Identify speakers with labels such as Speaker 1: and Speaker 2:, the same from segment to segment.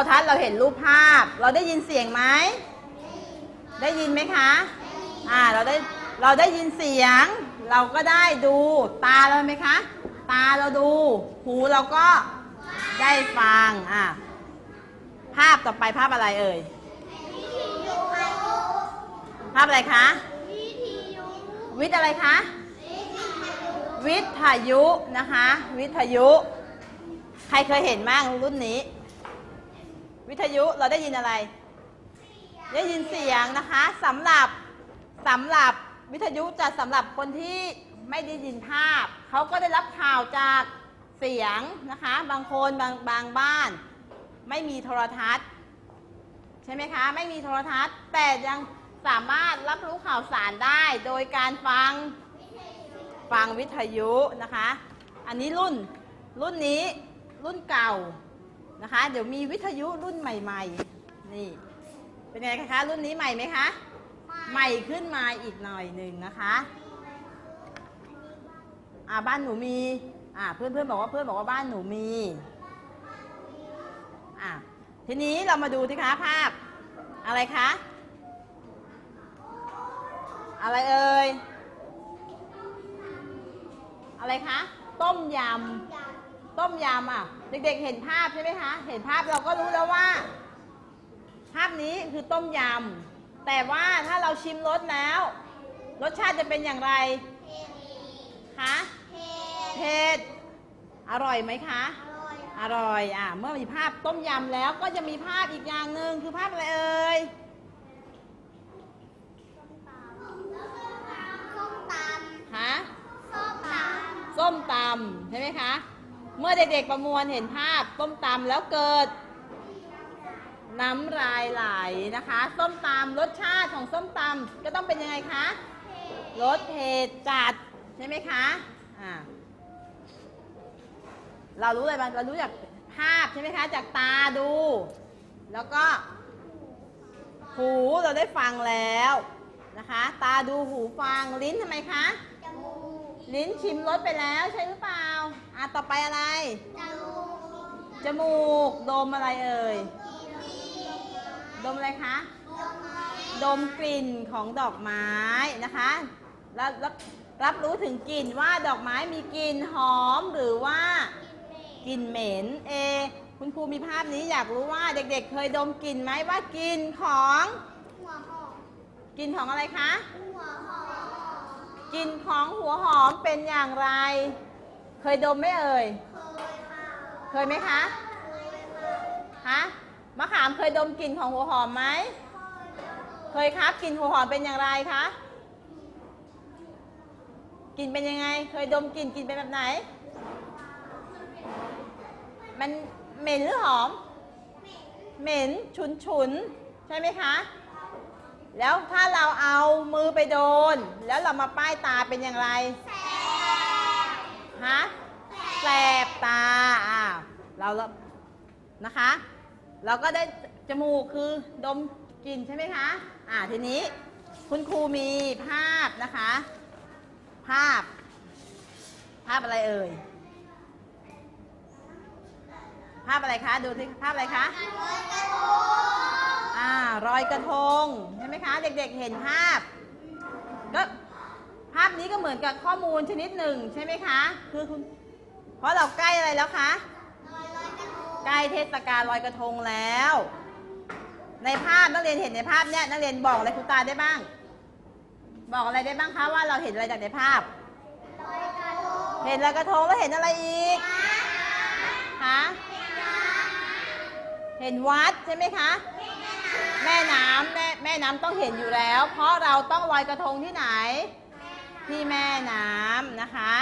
Speaker 1: ทรทัศน์เราเห็นรู
Speaker 2: ปภาพ
Speaker 1: เราได้ยินเสียงไหม ได้ยินไหมคะ อ่า เราได้ เราได้ยินเสียง เราก็ได้ดู ตาเราไหมคะ ตาเราดู หูเราก็ได้ฟัง อ่าภาพต่อไปภาพอะไรเอ่ย ภาพอะไรคะ
Speaker 2: วิทยุ
Speaker 1: วิทย์อะไรคะ
Speaker 2: วิทยุ
Speaker 1: วิทยุนะคะ วิทยุ ใครเคยเห็นบ้างรุ่นนี้ วิทยุเราได้ยินอะไร ได้ยินเสียงนะคะสำหรับสำหรับวิทยุจะสำหรับคนที่ไม่ได้ยินภาพ เขาก็ได้รับข่าวจากเสียงนะคะ บางคนบางบางบ้าน ไม่มีโทรทัศน์ ใช่ไหมคะ ไม่มีโทรทัศน์ แต่ยังสามารถรับรู้ข่าวสารได้ โดยการฟังฟังวิทยุนะคะ อันนี้รุ่นรุ่นนี้รุ่นเก่า นะคะ เดี๋ยวมีวิทยุรุ่นใหม่ ๆ นี่ เป็นไงคะ รุ่นนี้ใหม่ไหมคะ ใหม่ขึ้นมาอีกหน่อยหนึ่งนะคะอ่าบ้านหนูมีอ่าเพื่อนเพื่อนบอกว่าเพื่อนบอกว่าบ้านหนูมีอ่าทีนี้เรามาดูสิคะภาพ อะไรคะ อะไรเอ่ยอะไรคะ ต้มยำต้มยำอะ เด็กๆเห็นภาพใช่ไหมคะ เห็นภาพเราก็รู้แล้วว่า ภาพนี้คือต้มยำ แต่ว่าถ้าเราชิมรสแล้ว รสชาติจะเป็นอย่างไรคะ
Speaker 2: เท
Speaker 1: เผ็ดอร่อยไหมคะ
Speaker 2: อร่อย
Speaker 1: อร่อย อะ เมื่อมีภาพต้มยำแล้วก็จะมีภาพอีกอย่างหนึ่งคือภาพอะไรเอ่ย
Speaker 2: ส้มตำ
Speaker 1: ฮะ
Speaker 2: ส้มตำ
Speaker 1: ส้มตำใช่ไหมคะ เมื่อเด็กๆประมวลเห็นภาพส้มตำแล้วเกิด น้ำลายไหลนะคะ ส้มตำรสชาติของส้มตำก็ต้องเป็นยังไงคะรสเผ็ดจัดใช่ไหมคะอ่าเรารู้อะไรบ้างเรารู้จากภาพใช่ไหมคะจากตาดู แล้วก็ หูเราได้ฟังแล้วนะคะ ตาดูหูฟังลิ้นทำไมคะ
Speaker 2: จมูก
Speaker 1: ลิ้นชิมรสไปแล้วใช่หรือเปล่า อะต่อไปอะไร
Speaker 2: จมูก
Speaker 1: จมูก ดมอะไรเอ่ย ดมอะไรคะ ดมกลิ่นของดอกไม้นะคะแล้วรับรับรู้ถึงกลิ่นว่าดอกไม้มีกลิ่นหอมหรือว่ากลิ่นเหม็นเอ คุณครูมีภาพนี้อยากรู้ว่าเด็กๆ เคยดมกลิ่นไหมว่ากลิ่นของ
Speaker 2: หัวหอม
Speaker 1: กลิ่นของอะไรคะ
Speaker 2: หัวหอม
Speaker 1: กลิ่นของหัวหอมเป็นอย่างไร เคยดมไหมเอ่ย
Speaker 2: เคยค่ะ
Speaker 1: เคยไหมคะ
Speaker 2: เคยค่ะ
Speaker 1: ฮะ มะขามเคยดมกลิ่นของหัวหอมไหม เคยครับ กลิ่นหัวหอมเป็นอย่างไรคะ กลิ่นเป็นยังไง เคยดมกลิ่นกลิ่นเป็นแบบไหน มันเหม็นหรือหอม เหม็น ฉุนฉุนใช่ไหมคะ แล้วถ้าเราเอามือไปโดน แล้วเรามาป้ายตาเป็นอย่างไร ฮะแสบตาอ่าเราเรานะคะ เราก็ได้จมูกคือดมกลิ่นใช่ไหมคะ อ่าทีนี้คุณครูมีภาพนะคะ ภาพ ภาพอะไรเอ่ย ภาพอะไรคะ ดูสิภาพอะไรคะอ่ารอยกระทง ใช่ไหมคะ เด็กๆเห็นภาพ ก็ ภาพนี้ก็เหมือนกับข้อมูลชนิดหนึ่งใช่ไหมคะ คือคุณ เพราะเราใกล้อะไรแล้วคะใกล้เทศกาลลอยกระทงแล้ว ในภาพนักเรียนเห็นในภาพเนี่ยนักเรียนบอกอะไรครูตาได้บ้าง บอกอะไรได้บ้างคะว่าเราเห็นอะไรจากในภาพ เห็นลอยกระทงแล้วเห็นอะไรอีกคะเห็นวัดใช่ไหมคะแม่น้ำแม่แม่น้ำต้องเห็นอยู่แล้ว เพราะเราต้องลอยกระทงที่ไหน ที่แม่น้ำนะคะ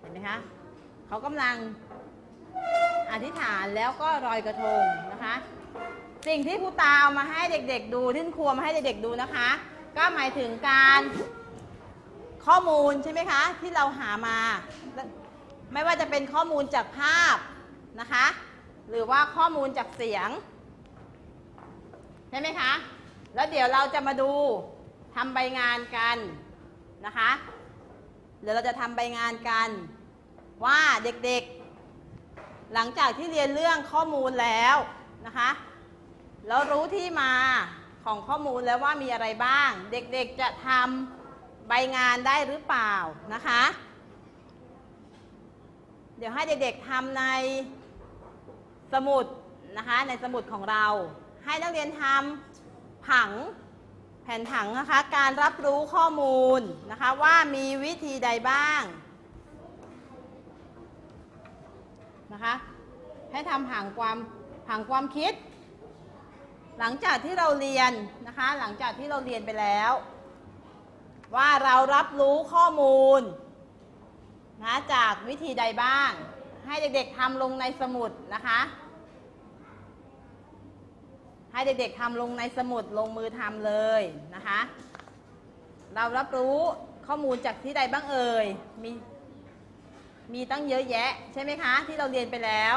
Speaker 1: เห็นไหมคะเขากำลังอธิษฐานแล้วก็ลอยกระทงนะคะ สิ่งที่ครูตาเอามาให้เด็กๆดูที่ครัวมาให้เด็กๆดูนะคะ ก็หมายถึงการข้อมูลใช่ไหมคะ ที่เราหามา ไม่ว่าจะเป็นข้อมูลจากภาพนะคะ หรือว่าข้อมูลจากเสียง ช่ไหมคะ แล้วเดี๋ยวเราจะมาดูทำใบงานกันนะคะ เดี๋ยวเราจะทำใบงานกัน ว่าเด็กๆ หลังจากที่เรียนเรื่องข้อมูลแล้วนะคะแล้วรู้ที่มาของข้อมูลแล้วว่ามีอะไรบ้าง เด็กๆจะทำใบงานได้หรือเปล่านะคะ เดี๋ยวให้เด็กๆทำในสมุดนะคะในสมุดของเรา ให้นักเรียนทำผังแผนผังนะคะ การรับรู้ข้อมูลนะคะว่ามีวิธีใดบ้างนะคะ ให้ทำผังความผังความคิด หลังจากที่เราเรียนนะคะ หลังจากที่เราเรียนไปแล้ว ว่าเรารับรู้ข้อมูลนะจากวิธีใดบ้าง ให้เด็กๆทำลงในสมุดนะคะ ให้เด็กๆทำลงในสมุดลงมือทำเลยนะคะ เรารับรู้ข้อมูลจากที่ใดบ้างเอ่ย มีมีตั้งเยอะแยะ ใช่ไหมคะ ที่เราเรียนไปแล้ว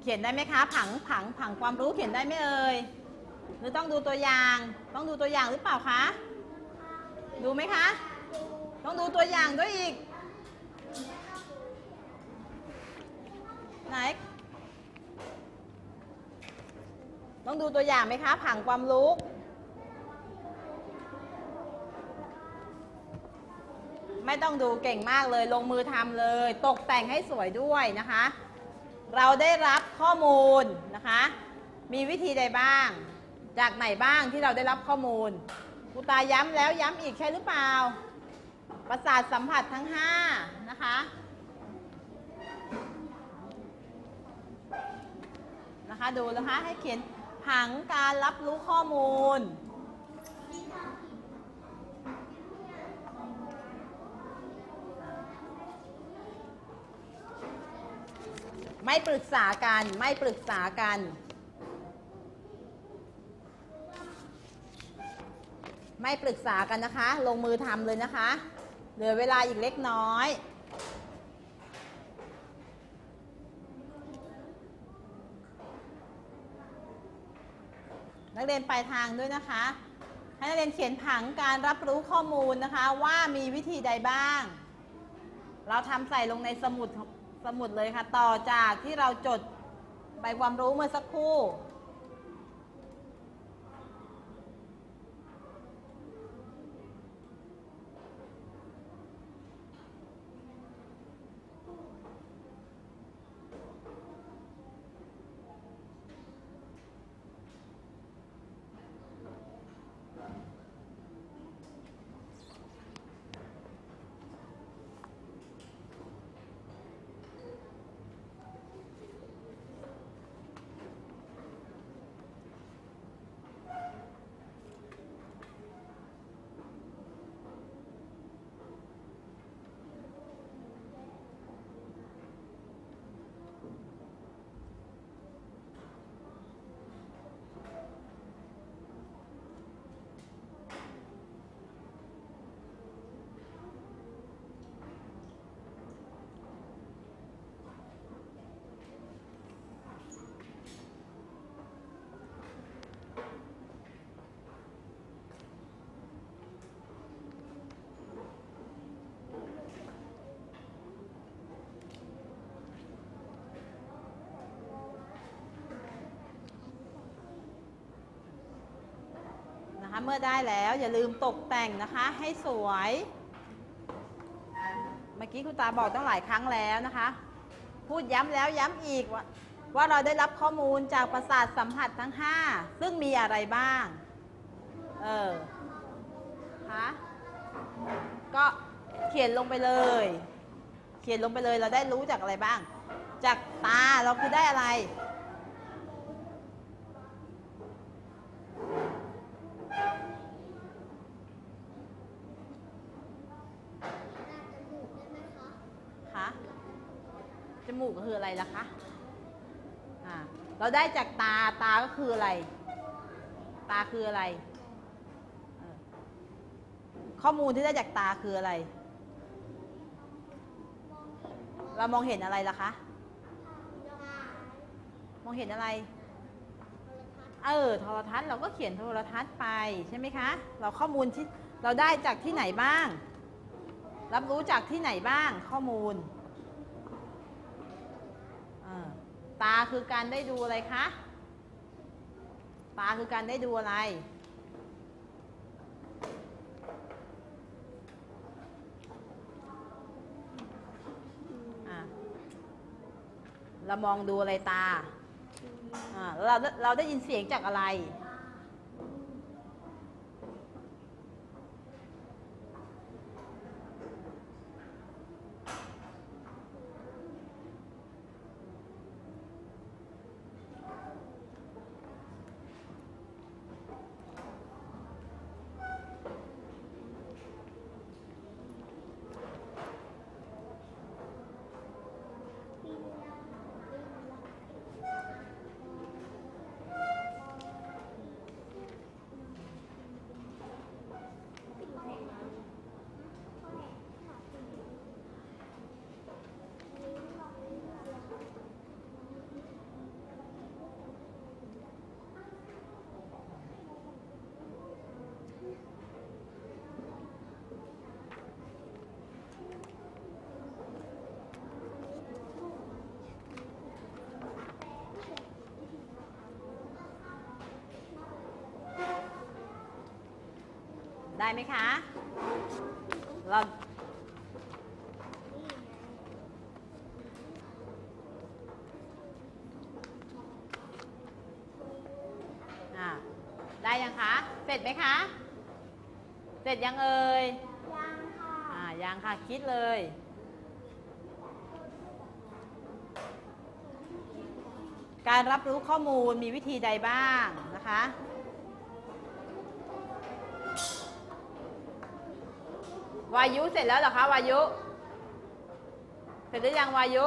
Speaker 1: เขียนได้ไหมคะ ผังผังผังความรู้เขียนได้ไหมเอ่ย หรือต้องดูตัวอย่าง ต้องดูตัวอย่างหรือเปล่าคะ ดูไหมคะ ต้องดูตัวอย่างด้วยอีก ไหน ต้องดูตัวอย่างไหมคะ ผังความรู้ไม่ต้องดูเก่งมากเลยลงมือทำเลย ตกแต่งให้สวยด้วยนะคะ เราได้รับข้อมูลนะคะ มีวิธีใดบ้าง จากไหนบ้างที่เราได้รับข้อมูลครูตาย้ำแล้วย้ำอีกใช่หรือเปล่า ประสาทสัมผัสทั้ง 5 นะคะนะคะดูนะคะให้เขียน ผังการรับรู้ข้อมูล ไม่ปรึกษากัน ไม่ปรึกษากันไม่ปรึกษากันนะคะ ลงมือทำเลยนะคะ เหลือเวลาอีกเล็กน้อย กเรียนปลายทางด้วยนะคะ ให้นักเรียนเขียนผังการรับรู้ข้อมูลนะคะ ว่ามีวิธีใดบ้าง เราทำใส่ลงในสมุดสมุดเลยค่ะ ต่อจากที่เราจดใบความรู้เมื่อสักครู่ เมื่อได้แล้วอย่าลืมตกแต่งนะคะ ให้สวย เมื่อกี้คุณตาบอกตั้งหลายครั้งแล้วนะคะ พูดย้ำแล้วย้ำอีกว่าว่าเราได้รับข้อมูลจากประสาทสัมผัสทั้ง 5 ซึ่งมีอะไรบ้าง เออคะก็เขียนลงไปเลย เขียนลงไปเลยเราได้รู้จากอะไรบ้าง จากตาเราคือได้อะไร คะจ มูกก็คืออะไรล่ะคะอ่าเราได้จากตาตาก็คืออะไร ตาคืออะไร ข้อมูลที่ได้จากตาคืออะไร เรามองเห็นอะไรล่ะคะ มองเห็นอะไร เออโทรทัศน์เราก็เขียนโทรทัศน์ไปใช่ไหมคะ เราข้อมูลที่เราได้จากที่ไหนบ้าง รับรู้จากที่ไหนบ้างข้อมูลเออ ตาคือการได้ดูอะไรคะ ตาคือการได้ดูอะไรอะเรามองดูอะไรตาอ่าแล้วเราเราได้ยินเสียงจากอะไร ได้ไหมคะ เราอะได้ยังคะ เสร็จไหมคะ เสร็จยังเอ่ย
Speaker 2: ยังค่ะ
Speaker 1: อ่า ยังค่ะ คิดเลยการรับรู้ข้อมูลมีวิธีใดบ้างนะคะ วายุเสร็จแล้วเหรอคะวายุ เสร็จหรือยังวายุ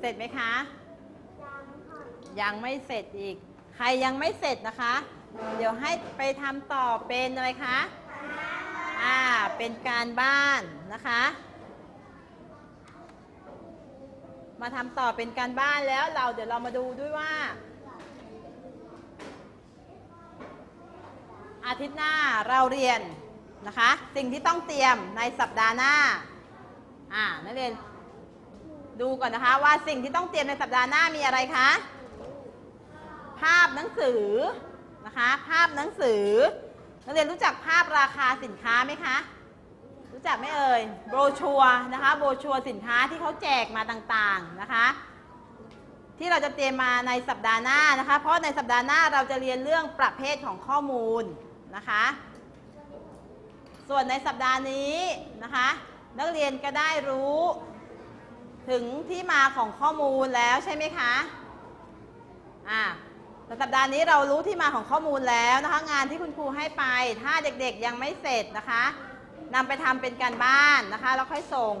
Speaker 1: เสร็จไหมคะ
Speaker 2: ยังค่ะ
Speaker 1: ยังไม่เสร็จอีก ใครยังไม่เสร็จนะคะ เดี๋ยวให้ไปทำต่อเป็นอะไรคะ อ่า เป็นการบ้านนะคะ มาทำต่อเป็นการบ้านแล้วเราเดี๋ยวเรามาดูด้วยว่า อาทิตย์หน้าเราเรียนนะคะ สิ่งที่ต้องเตรียมในสัปดาห์หน้า อ่า นักเรียน ดูก่อนนะคะว่าสิ่งที่ต้องเตรียมในสัปดาห์หน้ามีอะไรคะ ภาพหนังสือนะคะ ภาพหนังสือ นักเรียนรู้จักภาพราคาสินค้าไหมคะ รู้จักไหมเอ่ย โบรชัวนะคะ โบรชัวสินค้าที่เขาแจกมาต่างๆนะคะ ที่เราจะเตรียมมาในสัปดาห์หน้านะคะ เพราะในสัปดาห์หน้าเราจะเรียนเรื่องประเภทของข้อมูลนะคะ ส่วนในสัปดาห์นี้นะคะ นักเรียนก็ได้รู้ ถึงที่มาของข้อมูลแล้วใช่ไหมคะอ่าสัปดาห์นี้เรารู้ที่มาของข้อมูลแล้วนะคะ งานที่คุณครูให้ไป ถ้าเด็กๆยังไม่เสร็จนะคะนำไปทำเป็นการบ้านนะคะ แล้วค่อยส่ง